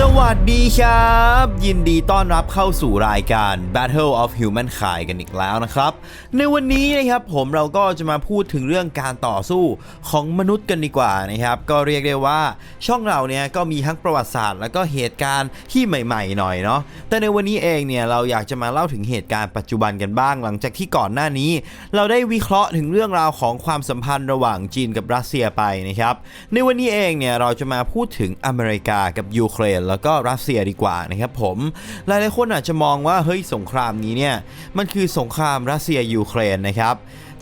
สวัสดีครับ ยินดีต้อนรับเข้าสู่รายการ Battle of Humankind กันอีกแล้วนะครับ ในวันนี้นะครับผมเราก็จะมาพูดถึงเรื่องการต่อสู้ของมนุษย์กันดีกว่านะครับ ก็เรียกได้ว่าช่องเราเนี่ยก็มีทั้งประวัติศาสตร์ แล้วก็เหตุการณ์ที่ใหม่ๆหน่อยเนาะแต่ในวันนี้เองเนี่ยเราอยากจะมาเล่าถึงเหตุการณ์ปัจจุบันกันบ้าง หลังจากที่ก่อนหน้านี้ เราได้วิเคราะห์ถึงเรื่องราวของความสัมพันธ์ระหว่างจีนกับรัสเซียไปนะครับในวันนี้เองเนี่ยเราจะมาพูดถึงอเมริกากับยูเครนแล้วก็รัสเซียดีกว่านะครับผมหลายๆคนอาจจะมองว่าเฮ้ยสงครามนี้เนี่ยมันคือสงครามรัสเซียยูเครนนะครับ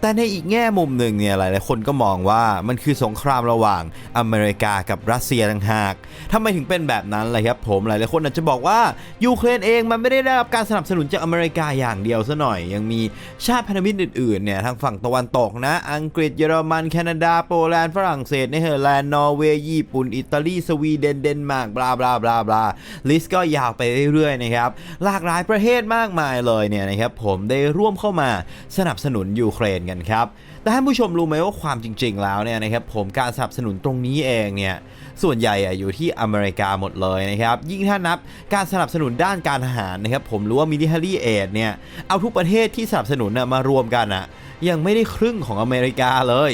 แต่ในอีกแง่มุมหนึ่งเนี่ยหลายๆคนก็มองว่ามันคือสงครามระหว่างอเมริกากับรัสเซียต่างหากทำไมถึงเป็นแบบนั้นเลยครับผมหลายๆคนอาจจะบอกว่ายูเครนเองมันไม่ได้ได้รับการสนับสนุนจากอเมริกาอย่างเดียวซะหน่อย ยังมีชาติพันธมิตรอื่นๆเนี่ยทางฝั่งตะวันตกนะ อังกฤษเยอรมันแคนาดาโปแลนด์ฝรั่งเศสเนเธอร์แลนด์นอร์เวย์ญี่ปุ่นอิตาลีสวีเดนเดนมาร์กบลาบลาบลาบลาลิสต์ก็ยาวไปเรื่อยๆนะครับหลากหลายประเทศมากมายเลยเนี่ยนะครับผมได้ร่วมเข้ามาสนับสนุนยูเครนกันครับแต่ท่านผู้ชมรู้ไหมว่าความจริง ๆ แล้วเนี่ยนะครับผมการสนับสนุนตรงนี้เองเนี่ยส่วนใหญ่อยู่ที่อเมริกาหมดเลยนะครับยิ่งถ้านับการสนับสนุนด้านการทหารนะครับผมรู้ว่า military aid เนี่ยเอาทุกประเทศที่สนับสนุนน่ะมารวมกันอะยังไม่ได้ครึ่งของอเมริกาเลย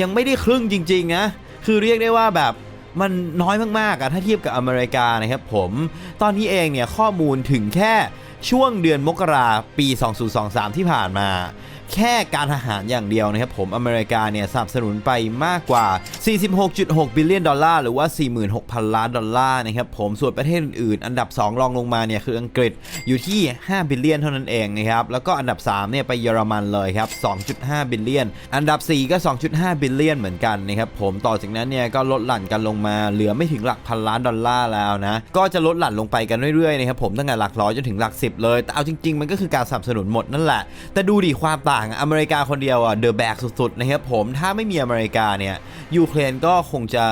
ยังไม่ได้ครึ่งจริงๆนะคือเรียกได้ว่าแบบมันน้อยมากๆอะถ้าเทียบกับอเมริกานะครับผมตอนนี้เองเนี่ยข้อมูลถึงแค่ช่วงเดือนมกราปี 2023 ที่ผ่านมา แค่การทหารอย่างเดียวนะครับผมอเมริกาเนี่ยสนับสนุนไปมากกว่า 46.6 บิลเลียนดอลลาร์หรือว่า 46,000 ล้านดอลลาร์นะครับผมส่วนประเทศอื่นๆ อันดับ 2 รองลงมาเนี่ยคืออังกฤษอยู่ที่ 5 บิลเลียนเท่านั้นเองนะครับแล้วก็อันดับ3เนี่ยไปเยอรมันเลยครับ 2.5 บิลเลียน อันดับ 4 ก็ 2.5 บิลเลียนเหมือนกันนะครับผมต่อจากนั้นเนี่ยก็ลดหลั่นกันลงมาเหลือไม่ถึงหลักพันล้านดอลลาร์แล้วนะก็จะลดหลั่นลงไปกันเรื่อยๆนะครับผมตั้งแต่หลักร้อยจนถึงหลัก10เลยแต่เอาจริง ๆ มันก็คือการสนับสนุนหมดนั่นแหละ แต่ดูดิความต่างอเมริกาคนเดียวอะเดอะแบกสุดๆนะครับผมถ้าไม่มีอเมริกาเนี่ยยูเครนก็คงจะ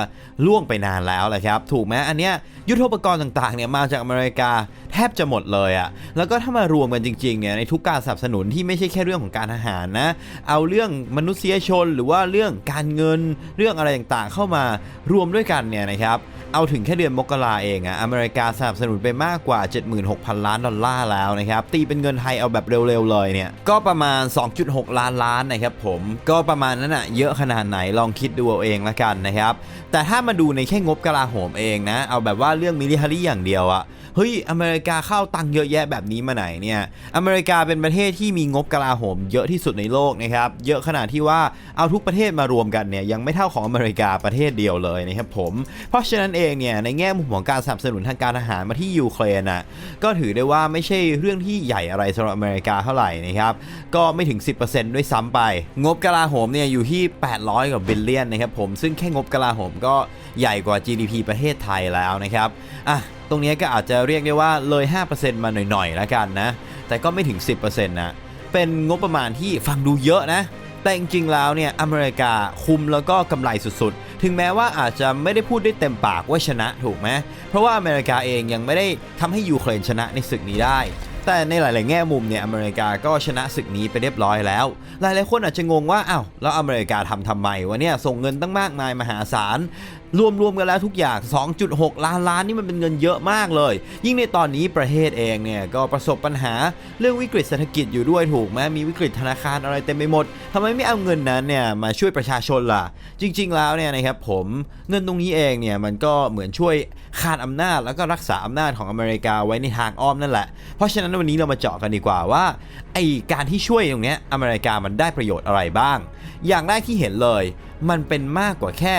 ล่วงไปนานแล้วแหละครับถูกไหมอันเนี้ยยุทธปกรณ์ต่างๆเนี่ยมาจากอเมริกาแทบจะหมดเลยอะ่ะแล้วก็ถ้ามารวมกันจริงๆเนี่ยในทุกการสนับสนุนที่ไม่ใช่แค่เรื่องของการทหารนะเอาเรื่องมนุษยชนหรือว่าเรื่องการเงินเรื่องอะไรต่างๆ เข้ามารวมด้วยกันเนี่ยนะครับเอาถึงแค่เดือนมกราเองอะอเมริกาสนับสนุนไปมากกว่า 76,000 ล้านดอลลาร์แล้วนะครับ ตีเป็นเงินไทยเอาแบบเร็วๆเลยเนี่ย ก็ประมาณ 2.6 ล้านล้านนะครับผม ก็ประมาณนั้นอะเยอะขนาดไหนลองคิดดูเอาเองละกันนะครับ แต่ถ้ามาดูในแค่งบกลาโหมเองนะ เอาแบบว่าเรื่องมิลิเทอรี่อย่างเดียวอะเฮ้ย อเมริกาเข้าตังค์เยอะแยะแบบนี้มาไหนเนี่ย อเมริกาเป็นประเทศที่มีงบกลาโหมเยอะที่สุดในโลกนะครับ เยอะขนาดที่ว่าเอาทุกประเทศมารวมกันเนี่ยยังไม่เท่าของอเมริกาประเทศเดียวเลยนะครับผม เพราะฉะนั้นเองเนี่ยในแง่มุมของการสนับสนุนทางการทหารมาที่ยูเครนอะก็ถือได้ว่าไม่ใช่เรื่องที่ใหญ่อะไรสำหรับอเมริกาเท่าไหร่นะครับก็ไม่ถึง 10%ด้วยซ้ำไป งบกลาโหมเนี่ยอยู่ที่ 800 กว่าบิลเลียนนะครับผมซึ่งแค่งบกลาโหมก็ใหญ่กว่า GDP ประเทศไทยแล้วนะครับอะตรงนี้ก็อาจจะเรียกได้ว่าเลย 5%มาหน่อยๆแล้วกันนะ แต่ก็ไม่ถึง 10%นะ เป็นงบประมาณที่ฟังดูเยอะนะ แต่จริงๆแล้วเนี่ยอเมริกาคุมแล้วก็กำไรสุดๆ ถึงแม้ว่าอาจจะไม่ได้พูดได้เต็มปากว่าชนะถูกไหมเพราะว่าอเมริกาเองยังไม่ได้ทำให้ยูเครนชนะในศึกนี้ได้แต่ในหลาย ๆ แง่มุมเนี่ยอเมริกาก็ชนะศึกนี้ไปเรียบร้อยแล้ว หลาย ๆ คนอาจจะงงว่าอ้าวแล้วอเมริกาทำทำไมวะเนี่ยส่งเงินตั้งมากมายมหาศาล รวมๆกันแล้วทุกอย่าง 2.6 ล้านล้านนี่มันเป็นเงินเยอะมากเลย ยิ่งในตอนนี้ประเทศเองเนี่ยก็ประสบปัญหาเรื่องวิกฤตเศรษฐกิจอยู่ด้วยถูกไหมมีวิกฤตธนาคารอะไรเต็มไปหมดทำไมไม่เอาเงินนั้นเนี่ยมาช่วยประชาชนล่ะ จริง ๆ แล้วเนี่ยนะครับผมเงินตรงนี้เองเนี่ยมันก็เหมือนช่วยคานอำนาจแล้วก็รักษาอำนาจของอเมริกาไว้ในทางอ้อมนั่นแหละ เพราะฉะนั้นวันนี้เรามาเจาะกันดีกว่าว่าไอการที่ช่วยตรงเนี้ยอเมริกามันได้ประโยชน์อะไรบ้าง อย่างแรกที่เห็นเลย มันเป็นมากกว่าแค่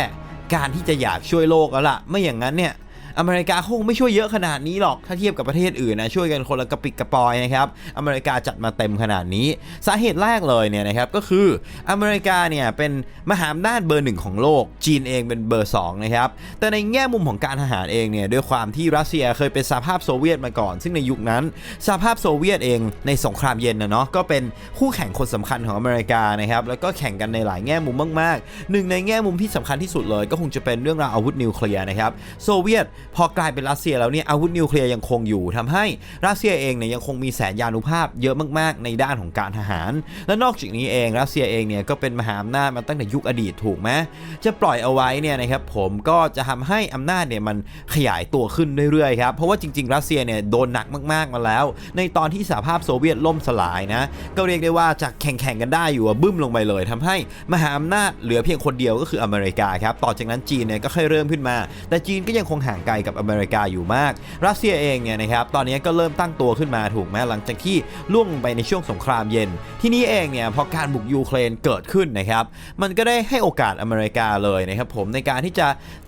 การที่จะอยากช่วยโลกแล้วล่ะ ไม่อย่างนั้นเนี่ย อเมริกาคงไม่ช่วยเยอะขนาดนี้หรอกถ้าเทียบกับประเทศอื่นนะช่วยกันคนละกระปิกกระปอยนะครับอเมริกาจัดมาเต็มขนาดนี้ สาเหตุแรกเลยเนี่ยนะครับก็คืออเมริกาเนี่ยเป็นมหาอำนาจเบอร์หนึ่งของโลก จีนเองเป็นเบอร์สองนะครับแต่ในแง่มุมของการทหารเองเนี่ยด้วยความที่รัสเซียเคยเป็นสหภาพโซเวียตมาก่อน ซึ่งในยุคนั้นสหภาพโซเวียตเองในสงครามเย็นนะเนาะก็เป็นคู่แข่งคนสำคัญของอเมริกานะครับแล้วก็แข่งกันในหลายแง่มุมมากๆหนึ่งในแง่มุมที่สำคัญที่สุดเลย ก็คงจะเป็นเรื่องราวอาวุธนิวเคลียร์นะครับโซเวียตพอกลายเป็นรัสเซียแล้วเนี่ยอาวุธนิวเคลียร์ยังคงอยู่ทำให้รัสเซียเองเนี่ยยังคงมีแสนยานุภาพเยอะมากๆ ในด้านของการทหาร และนอกจากนี้เองรัสเซียเองเนี่ยก็เป็นมหาอำนาจมาตั้งแต่ยุคอดีตถูกไหมจะปล่อยเอาไว้เนี่ยนะครับผมก็จะทำให้อำนาจเนี่ยมันขยายตัวขึ้นเรื่อยๆครับเพราะว่าจริง ๆ รัสเซียเนี่ยโดนหนักมากๆมาแล้ว ในตอนที่สหภาพโซเวียตล่มสลายนะก็เรียกได้ว่าจากแข่งๆกันได้อยู่บึ้มลงไปเลยทำให้มหาอำนาจเหลือเพียงคนเดียวก็คืออเมริกาครับต่อจากนั้นจีนเนี่ยก็ค่อยเริ่มขึ้นมา แต่จีนก็ยังคงห่างไกลกับอเมริกาอยู่มาก รัสเซียเองเนี่ยนะครับตอนนี้ก็เริ่มตั้งตัวขึ้นมาถูกไหมหลังจากที่ล่วงลงไปในช่วงสงครามเย็น ที่นี้เองเนี่ยพอการบุกยูเครนเกิดขึ้นนะครับมันก็ได้ให้โอกาสอเมริกาเลยนะครับผมในการที่จะ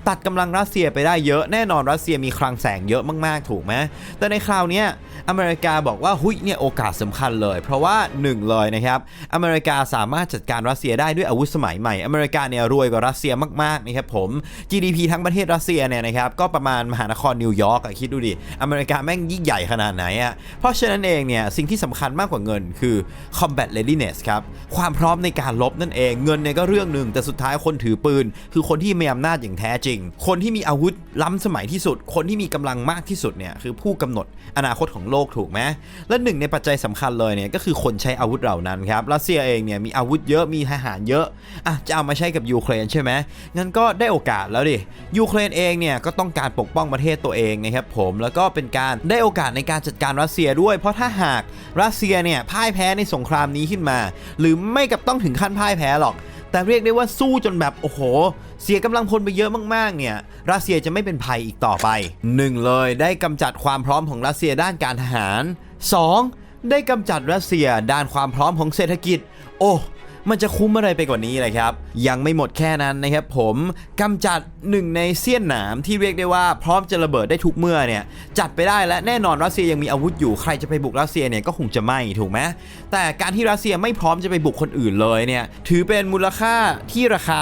ตัดกำลังรัสเซียไปได้เยอะแน่นอนรัสเซียมีคลังแสงเยอะมากๆ ถูกไหมแต่ในคราวนี้อเมริกาบอกว่าหุยเนี่ยโอกาสสำคัญเลย เพราะว่าหนึ่งเลยนะครับอเมริกาสามารถจัดการรัสเซียได้ด้วยอาวุธสมัยใหม่ อเมริกาเนี่ยรวยกว่ารัสเซียมากๆนะครับผม GDP ทั้งประเทศรัสเซียเนี่ยนะครับก็ประมาณมหานครนิวยอร์กอะคิดดูดิอเมริกาแม่งยิ่งใหญ่ขนาดไหนอะเพราะฉะนั้นเองเนี่ยสิ่งที่สำคัญมากกว่าเงินคือ combat readiness ครับความพร้อมในการลบนั่นเองเงินเนี่ยก็เรื่องหนึ่งแต่สุดท้ายคนถือปืน คือคนที่มีอำนาจอย่างแท้จริงคนที่มีอาวุธล้ำสมัยที่สุด คนที่มีกำลังมากที่สุดเนี่ยคือผู้กำหนดอนาคตของโลกถูกไหมและหนึ่งในปัจจัยสำคัญเลยเนี่ยก็คือคนใช้อาวุธเหล่านั้นครับรัสเซียเองเนี่ยมีอาวุธเยอะมีทหารเยอะอะจะเอามาใช้กับยูเครนใช่ไหมงั้นก็ได้โอกาสแล้วดิยูเครนเองเนี่ยก็ต้องการปกป้องประเทศตัวเองนะครับผมแล้วก็เป็นการได้โอกาสในการจัดการรัสเซียด้วย เพราะถ้าหากรัสเซียเนี่ยพ่ายแพ้ในสงครามนี้ขึ้นมา หรือไม่กับต้องถึงขั้นพ่ายแพ้หรอก แต่เรียกได้ว่าสู้จนแบบโอ้โห เสียกำลังพลไปเยอะมากๆเนี่ย รัสเซียจะไม่เป็นภัยอีกต่อไปหนึ่งเลยได้กำจัดความพร้อมของรัสเซียด้านการทหาร 2. ได้กำจัดรัสเซียด้านความพร้อมของเศรษฐกิจ โอ้ มันจะคุ้มอะไรไปกว่านี้เลยครับ ยังไม่หมดแค่นั้นนะครับผมกำจัดหนึ่งในเสี้ยนหนามที่เรียกได้ว่าพร้อมจะระเบิดได้ทุกเมื่อเนี่ยจัดไปได้และแน่นอนรัสเซียยังมีอาวุธอยู่ใครจะไปบุกรัสเซียเนี่ยก็คงจะไม่ถูกไหมแต่การที่รัสเซียไม่พร้อมจะไปบุกคนอื่นเลยเนี่ยถือเป็นมูลค่าที่ราคา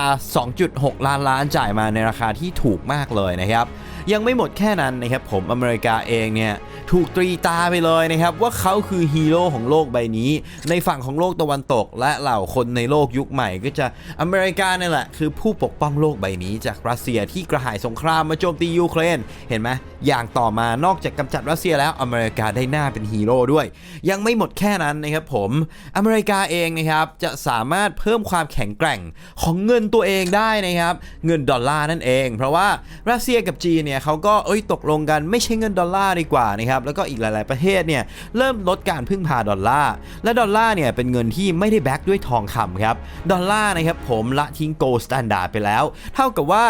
2.6 ล้านล้านจ่ายมาในราคาที่ถูกมากเลยนะครับ ยังไม่หมดแค่นั้นนะครับผมอเมริกาเองเนี่ยถูกตรีตาไปเลยนะครับว่าเขาคือฮีโร่ของโลกใบนี้ ในฝั่งของโลกตะวันตก และเหล่าคนในโลกยุคใหม่ ก็จะอเมริกาเนี่ยแหละคือผู้ปกป้องโลกใบนี้ จากรัสเซียที่กระหายสงครามมาโจมตียูเครนเห็นไหมอย่างต่อมานอกจากกำจัดรัสเซียแล้วอเมริกาได้หน้าเป็นฮีโร่ด้วย ยังไม่หมดแค่นั้นนะครับผมอเมริกาเองนะครับจะสามารถเพิ่มความแข็งแกร่งของเงินตัวเองได้นะครับเงินดอลลาร์นั่นเอง เพราะว่ารัสเซียกับจีนเนี่ยเขาก็เอ้ยตกลงกันไม่ใช่เงินดอลลาร์ดีกว่านะครับแล้วก็อีกหลาย ๆประเทศเนี่ยเริ่มลดการพึ่งพาดอลลาร์และดอลลาร์เนี่ยเป็นเงินที่ไม่ได้แบ็กด้วยทองคำครับดอลลาร์นะครับผมละทิ้งโกลสแตนดาร์ดไปแล้ว เท่ากับว่า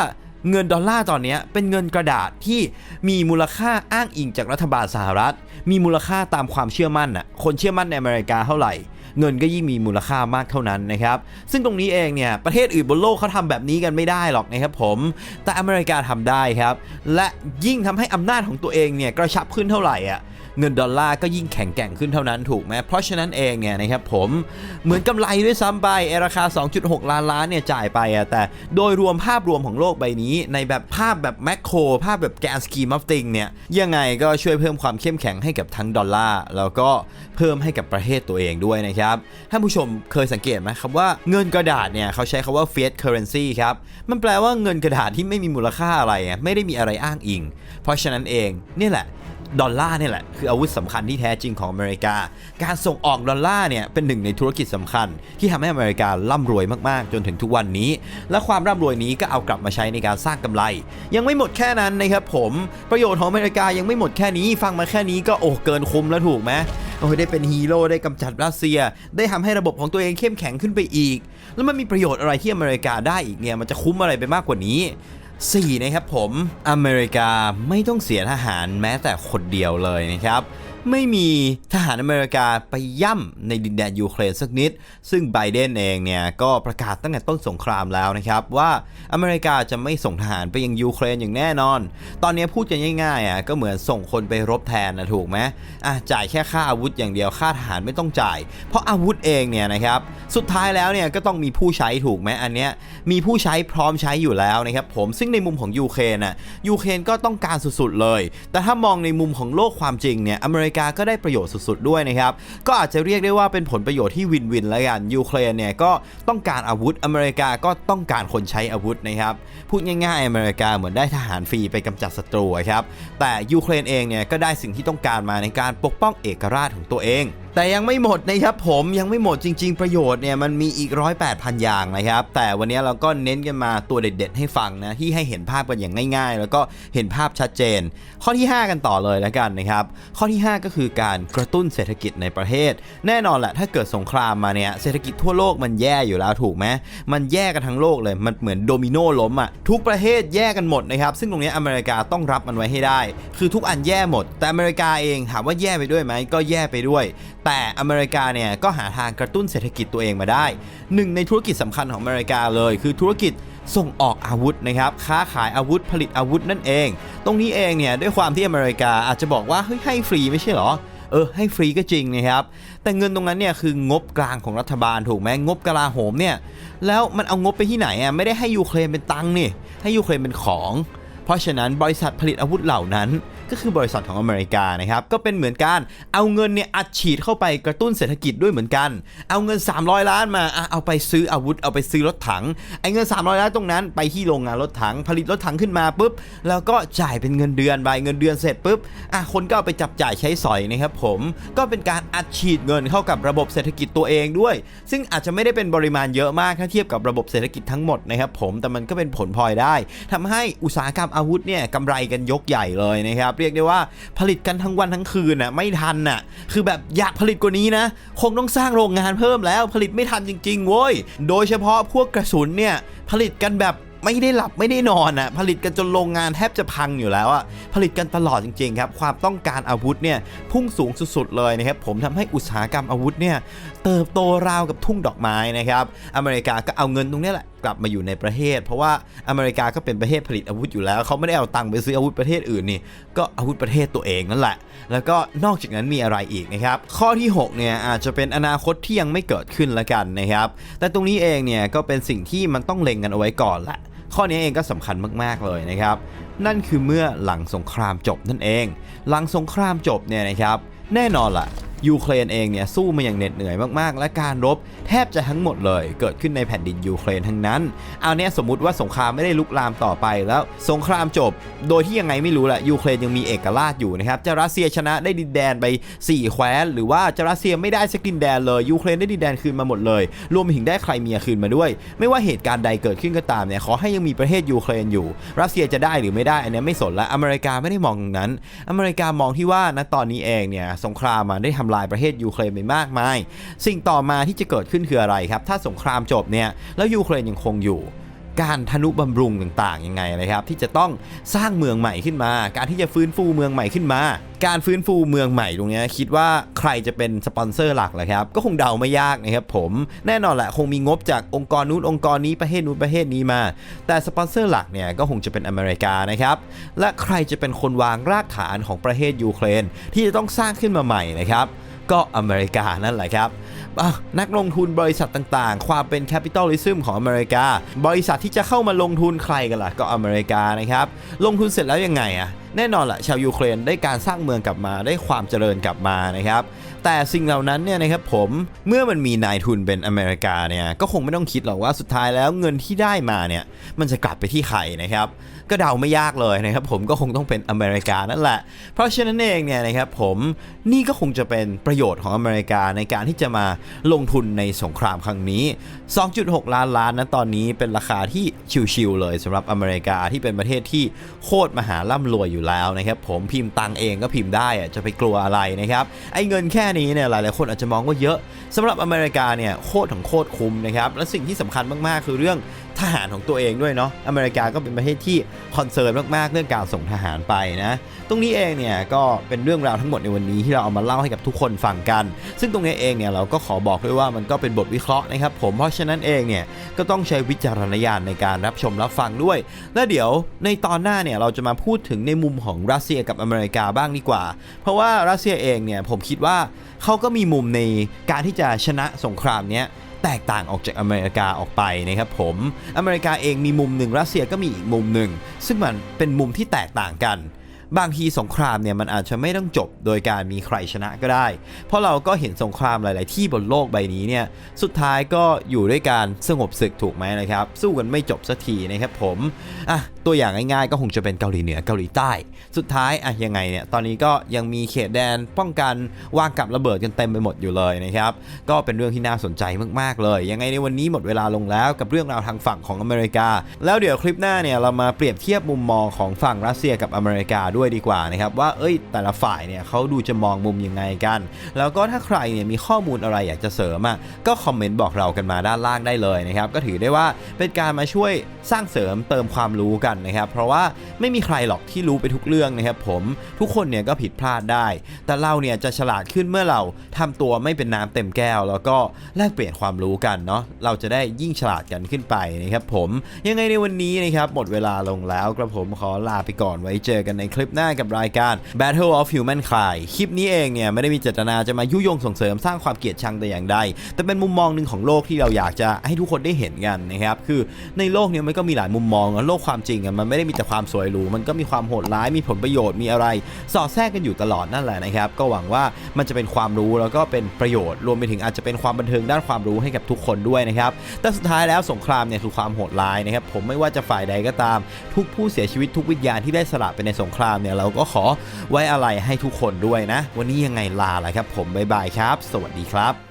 เงินดอลลาร์ตอนนี้เป็นเงินกระดาษที่มีมูลค่าอ้างอิงจากรัฐบาลสหรัฐ มีมูลค่าตามความเชื่อมั่นน่ะคนเชื่อมั่นในอเมริกาเท่าไหร่ เงินก็ยิ่งมีมูลค่ามากเท่านั้นนะครับ ซึ่งตรงนี้เองเนี่ยประเทศอื่นบนโลกเขาทำแบบนี้กันไม่ได้หรอกนะครับผมแต่อเมริกาทำได้ครับ และยิ่งทำให้อำนาจของตัวเองเนี่ยกระชับขึ้นเท่าไหร่อะ เงินดอลลาร์ก็ยิ่งแข็งแกร่งขึ้นเท่านั้นถูกไหมเพราะฉะนั้นเองเนี่ยนะครับผมเหมือนกำไรด้วยซ้ำไปไอ้ราคา 2.6 ล้านล้านเนี่ยจ่ายไปอะแต่โดยรวมภาพรวมของโลกใบนี้ ในแบบภาพแบบแมคโครภาพแบบแกนสกีมัฟติงเนี่ยยังไงก็ช่วยเพิ่มความเข้มแข็งให้กับทั้งดอลลาร์แล้วก็เพิ่มให้กับประเทศตัวเองด้วยนะครับท่านผู้ชมเคยสังเกตไหมครับว่าเงินกระดาษเนี่ยเขาใช้คาว่า fiat currency ครับมันแปลว่าเงินกระดาษที่ไม่มีมูลค่าอะไร ไม่ได้มีอะไรอ้างอิง เพราะฉะนั้นเองนี่แหละ ดอลลาร์เนี่ยแหละคืออาวุธสำคัญที่แท้จริงของอเมริกา การส่งออกดอลลาร์เนี่ยเป็นหนึ่งในธุรกิจสำคัญ ที่ทำให้อเมริการ่ำรวยมากๆ จนถึงทุกวันนี้ และความร่ำรวยนี้ก็เอากลับมาใช้ในการสร้างกำไร ยังไม่หมดแค่นั้นนะครับผมประโยชน์ของอเมริกายังไม่หมดแค่นี้ ฟังมาแค่นี้ก็โอ้เกินคุ้มแล้วถูกไหมโอ้ยได้เป็นฮีโร่ได้กำจัดรัสเซีย ได้ทำให้ระบบของตัวเองเข้มแข็งขึ้นไปอีก แล้วมันมีประโยชน์อะไรที่อเมริกาได้อีกเนี่ยมันจะคุ้มอะไรไปมากกว่านี้ 4นะครับผมอเมริกาไม่ต้องเสียทหารแม้แต่คนเดียวเลยนะครับ ไม่มีทหารอเมริกาไปย่ำในดินแดนยูเครนสักนิด ซึ่งไบเดนเองเนี่ยก็ประกาศตั้งแต่ต้นสงครามแล้วนะครับ ว่าอเมริกาจะไม่ส่งทหารไปยังยูเครนอย่างแน่นอน ตอนนี้พูดกันง่ายๆอะก็เหมือนส่งคนไปรบแทนนะถูกไหมอะจ่ายแค่ค่าอาวุธอย่างเดียวค่าทหารไม่ต้องจ่าย เพราะอาวุธเองเนี่ยนะครับสุดท้ายแล้วเนี่ยก็ต้องมีผู้ใช้ถูกไหมอันเนี้ยมีผู้ใช้พร้อมใช้อยู่แล้วนะครับผมซึ่งในมุมของยูเครนอะยูเครนก็ต้องการสุดๆเลย แต่ถ้ามองในมุมของโลกความจริงเนี่ยอเมริกากาก็ได้ประโยชน์สุดๆด้วยนะครับ ก็อาจจะเรียกได้ว่าเป็นผลประโยชน์ที่วินวินแล้วกันยูเครนเนี่ยก็ต้องการอาวุธอเมริกาก็ต้องการคนใช้อาวุธนะครับ พูดง่ายๆอเมริกาเหมือนได้ทหารฟรีไปกำจัดศัตรูครับแต่ยูเครนเองเนี่ยก็ได้สิ่งที่ต้องการมาในการปกป้องเอกราชของตัวเองแต่ยังไม่หมดนะครับผมยังไม่หมดจริง ๆ ประโยชน์เนี่ยมันมีอีกร้อยแปดพันอย่างนะครับ แต่วันนี้เราก็เน้นกันมาตัวเด็ด ๆ ให้ฟังนะที่ให้เห็นภาพกันอย่างง่าย ๆ แล้วก็เห็นภาพชัดเจน ข้อที่ 5 กันต่อเลยแล้วกันนะครับ ข้อที่ 5 ก็คือการกระตุ้นเศรษฐกิจในประเทศ แน่นอนแหละถ้าเกิดสงครามมาเนี่ยเศรษฐกิจทั่วโลกมันแย่อยู่แล้วถูกไหมมันแย่กันทั้งโลกเลยมันเหมือนโดมิโนล้มอะทุกประเทศแย่กันหมดนะครับซึ่งตรงนี้อเมริกาต้องรับมันไว้ให้ได้ คือทุกอันแย่หมด แต่อเมริกาเองถามว่าแย่ไปด้วยไหมก็แย่ไปด้วยแต่อเมริกาเนี่ยก็หาทางกระตุ้นเศรษฐกิจตัวเองมาได้ หนึ่งในธุรกิจสำคัญของอเมริกาเลย คือธุรกิจส่งออกอาวุธนะครับ ค้าขายอาวุธผลิตอาวุธนั่นเอง ตรงนี้เองเนี่ยด้วยความที่อเมริกาอาจจะบอกว่าเฮ้ยให้ฟรีไม่ใช่เหรอเออให้ฟรีก็จริงนะครับ แต่เงินตรงนั้นเนี่ยคืองบกลางของรัฐบาลถูกไหมงบกลาโหมเนี่ยแล้วมันเอางบไปที่ไหนอะไม่ได้ให้ยูเครนเป็นตังค์นี่ให้ยูเครนเป็นของ เพราะฉะนั้นบริษัทผลิตอาวุธเหล่านั้น ก็คือบริษัทของอเมริกานะครับก็เป็นเหมือนการเอาเงินเนี่ยอัดฉีดเข้าไปกระตุ้นเศรษฐกิจด้วยเหมือนกัน เอาเงิน 300 ล้านมาอะเอาไปซื้ออาวุธเอาไปซื้อรถถังไอ้เงิน 300 ล้านตรงนั้นไปที่โรงงานรถถังผลิตรถถังขึ้นมาปุ๊บแล้วก็จ่ายเป็นเงินเดือนไปเงินเดือนเสร็จปุ๊บอะคนก็เอาไปจับจ่ายใช้สอยนะครับผมก็เป็นการอัดฉีดเงินเข้ากับระบบเศรษฐกิจตัวเองด้วย ซึ่งอาจจะไม่ได้เป็นปริมาณเยอะมากถ้าเทียบกับระบบเศรษฐกิจทั้งหมดนะครับผมแต่มันก็เป็นผลพลอยได้ทำให้อุตสาหกรรมอาวุธเนี่ยกำไรกันยกใหญ่เลยนะครับเรียกได้ว่าผลิตกันทั้งวันทั้งคืนน่ะไม่ทันน่ะคือแบบอยากผลิตกว่านี้นะ คงต้องสร้างโรงงานเพิ่มแล้วผลิตไม่ทันจริงๆโว้ยโดยเฉพาะพวกกระสุนเนี่ยผลิตกันแบบไม่ได้หลับไม่ได้นอนอะผลิตกันจนโรงงานแทบจะพังอยู่แล้วอะผลิตกันตลอดจริงๆครับ ความต้องการอาวุธเนี่ยพุ่งสูงสุดๆเลยนะครับผมทำให้อุตสาหกรรมอาวุธเนี่ยเติบโตราวกับทุ่งดอกไม้นะครับ อเมริกาก็เอาเงินตรงนี้แหละกลับมาอยู่ในประเทศ เพราะว่าอเมริกาก็เป็นประเทศผลิตอาวุธอยู่แล้วเขาไม่ได้เอาตังค์ไปซื้ออาวุธประเทศอื่นนี่ก็อาวุธประเทศตัวเองนั่นแหละ แล้วก็นอกจากนั้นมีอะไรอีกนะครับ ข้อที่ 6 เนี่ยอาจจะเป็นอนาคตที่ยังไม่เกิดขึ้นละกันนะครับ แต่ตรงนี้เองเนี่ยก็เป็นสิ่งที่มันต้องเล็งกันเอาไว้ก่อนแหละข้อนี้เองก็สำคัญมาก ๆ เลยนะครับ นั่นคือเมื่อหลังสงครามจบนั่นเอง หลังสงครามจบเนี่ยนะครับ แน่นอนล่ะ ยูเครนเองเนี่ยสู้มาอย่างเหน็ดเหนื่อยมากๆ และการรบแทบจะทั้งหมดเลย เกิดขึ้นในแผ่นดินยูเครนทั้งนั้น เอาเนี่ยสมมติว่าสงครามไม่ได้ลุกลามต่อไปแล้วสงครามจบ โดยที่ยังไงไม่รู้แหละยูเครนยังมีเอกราชอยู่นะครับจะรัสเซียชนะได้ดินแดนไป 4 แคว้น หรือว่าจะรัสเซียไม่ได้สักดินแดนเลยยูเครนได้ดินแดนคืนมาหมดเลย รวมไปถึงได้ใครเมียคืนมาด้วย ไม่ว่าเหตุการณ์ใดเกิดขึ้นก็ตามเนี่ยขอให้ยังมีประเทศยูเครนอยู่ รัสเซียจะได้หรือไม่ได้อันเนี้ยไม่สนละอเมริกาไม่ได้มองตรงนั้น อเมริกามองที่ว่าณตอนนี้เองเนี่ยสงครามมันได้ทำลายประเทศยูเครนไปมากมาย สิ่งต่อมาที่จะเกิดขึ้นคืออะไรครับ ถ้าสงครามจบเนี่ยแล้วยูเครนยังคงอยู่ การทนุบำรุงต่างๆยังไงนะครับ ที่จะต้องสร้างเมืองใหม่ขึ้นมา การที่จะฟื้นฟูเมืองใหม่ขึ้นมา การฟื้นฟูเมืองใหม่ตรงนี้คิดว่าใครจะเป็นสปอนเซอร์หลักเลยครับ ก็คงเดาไม่ยากนะครับผมแน่นอนแหละคงมีงบจากองค์กรนู้นองค์กรนี้ประเทศนู้นประเทศนี้มา แต่สปอนเซอร์หลักเนี่ยก็คงจะเป็นอเมริกานะครับและใครจะเป็นคนวางรากฐานของประเทศยูเครน ที่จะต้องสร้างขึ้นมาใหม่นะครับก็อเมริกานั่นแหละครับ นักลงทุนบริษัทต่างๆ ความเป็นแคปิตอลิซึมของอเมริกา บริษัทที่จะเข้ามาลงทุนใครกันล่ะก็อเมริกานะครับ ลงทุนเสร็จแล้วยังไงอะแน่นอนละชาวยูเครนได้การสร้างเมืองกลับมาได้ความเจริญกลับมานะครับ แต่สิ่งเหล่านั้นเนี่ยนะครับผมเมื่อมันมีนายทุนเป็นอเมริกาเนี่ยก็คงไม่ต้องคิดหรอกว่าสุดท้ายแล้วเงินที่ได้มาเนี่ยมันจะกลับไปที่ใครนะครับ ก็เดาไม่ยากเลยนะครับผมก็คงต้องเป็นอเมริกานั่นแหละ เพราะฉะนั้นเองเนี่ยนะครับผมนี่ก็คงจะเป็นประโยชน์ของอเมริกาในการที่จะมาลงทุนในสงครามครั้งนี้ 2.6 ล้านล้านนะตอนนี้เป็นราคาที่ชิวๆเลยสำหรับอเมริกาที่เป็นประเทศที่โคตรมหาร่ำรวยอยู่แล้วนะครับผมพิมพ์ตังเองก็พิมพ์ได้อะจะไปกลัวอะไรนะครับไอ้เงินแค่นี้เนี่ยหลายๆคนอาจจะมองว่าเยอะสำหรับอเมริกาเนี่ยโคตรของโคตรคุ้มนะครับและสิ่งที่สำคัญมากๆ คือเรื่อง ทหารของตัวเองด้วยเนาะอเมริกาก็เป็นประเทศที่คอนเซิร์นมากๆ เรื่องการส่งทหารไปนะตรงนี้เองเนี่ยก็เป็นเรื่องราวทั้งหมดในวันนี้ที่เราเอามาเล่าให้กับทุกคนฟังกัน ซึ่งตรงนี้เองเนี่ยเราก็ขอบอกด้วยว่ามันก็เป็นบทวิเคราะห์นะครับผมเพราะฉะนั้นเองเนี่ยก็ต้องใช้วิจารณญาณในการรับชมรับฟังด้วย และเดี๋ยวในตอนหน้าเนี่ยเราจะมาพูดถึงในมุมของรัสเซียกับอเมริกาบ้างดีกว่า เพราะว่ารัสเซียเองเนี่ยผมคิดว่าเขาก็มีมุมในการที่จะชนะสงครามเนี้ย แตกต่างออกจากอเมริกาออกไปนะครับผม อเมริกาเองมีมุมหนึ่งรัสเซียก็มีอีกมุมหนึ่ง ซึ่งมันเป็นมุมที่แตกต่างกัน บางทีสงครามเนี่ยมันอาจจะไม่ต้องจบโดยการมีใครชนะก็ได้ เพราะเราก็เห็นสงครามหลาย ๆ ที่บนโลกใบนี้เนี่ย สุดท้ายก็อยู่ด้วยการสงบศึกถูกไหมนะครับ สู้กันไม่จบสักทีนะครับผม อะ ตัวอย่างง่ายๆ ก็คงจะเป็นเกาหลีเหนือเกาหลีใต้ สุดท้ายอะยังไงเนี่ยตอนนี้ก็ยังมีเขตแดนป้องกันวางกับระเบิดกันเต็มไปหมดอยู่เลยนะครับก็เป็นเรื่องที่น่าสนใจมากๆเลย ยังไงในวันนี้หมดเวลาลงแล้วกับเรื่องราวทางฝั่งของอเมริกา แล้วเดี๋ยวคลิปหน้าเนี่ยเรามาเปรียบเทียบมุมมองของฝั่งรัสเซียกับอเมริกาด้วยดีกว่านะครับว่าเอ้ยแต่ละฝ่ายเนี่ยเขาดูจะมองมุมยังไงกัน แล้วก็ถ้าใครเนี่ยมีข้อมูลอะไรอยากจะเสริมอะก็คอมเมนต์บอกเรากันมาด้านล่างได้เลยนะครับก็ถือได้ว่าเป็นการมาช่วยสร้างเสริมเติมความรู้กันนะครับ เพราะว่าไม่มีใครหรอกที่รู้ไปทุกเรื่องนะครับผมทุกคนเนี่ยก็ผิดพลาดได้ แต่เราเนี่ยจะฉลาดขึ้นเมื่อเราทำตัวไม่เป็นน้ำเต็มแก้ว แล้วก็แลกเปลี่ยนความรู้กันเนาะเราจะได้ยิ่งฉลาดกันขึ้นไปนะครับผมยังไงในวันนี้นะครับหมดเวลาลงแล้วกระผมขอลาไปก่อนไว้เจอกันในคลิปหน้ากับรายการ Battle of Humankind คลิปนี้เองเนี่ยไม่ได้มีเจตนาจะมายุยงส่งเสริมสร้างความเกลียดชังแต่อย่างใด แต่เป็นมุมมองหนึ่งของโลกที่เราอยากจะให้ทุกคนได้เห็นกันนะครับคือในโลกเนี้มันก็มีหลายมุมมองโลกความจริงอะมันไม่ได้มีแต่ความสวยหรูมันก็มีความโหดร้ายมีผลประโยชน์มีอะไร สอดแทรกกันอยู่ตลอดนั่นแหละนะครับ ก็หวังว่ามันจะเป็นความรู้แล้วก็เป็นประโยชน์ รวมไปถึงอาจจะเป็นความบันเทิงด้านความรู้ให้กับทุกคนด้วยนะครับแต่สุดท้ายแล้วสงครามเนี่ยคือความโหดร้ายนะครับผมไม่ว่าจะฝ่ายใดก็ตาม ทุกผู้เสียชีวิตทุกวิญญาณที่ได้สละไปในสงครามเนี่ยเราก็ขอไว้อะไรให้ทุกคนด้วยนะ วันนี้ยังไงลาละครับ ผมบ๊ายบายครับ สวัสดีครับ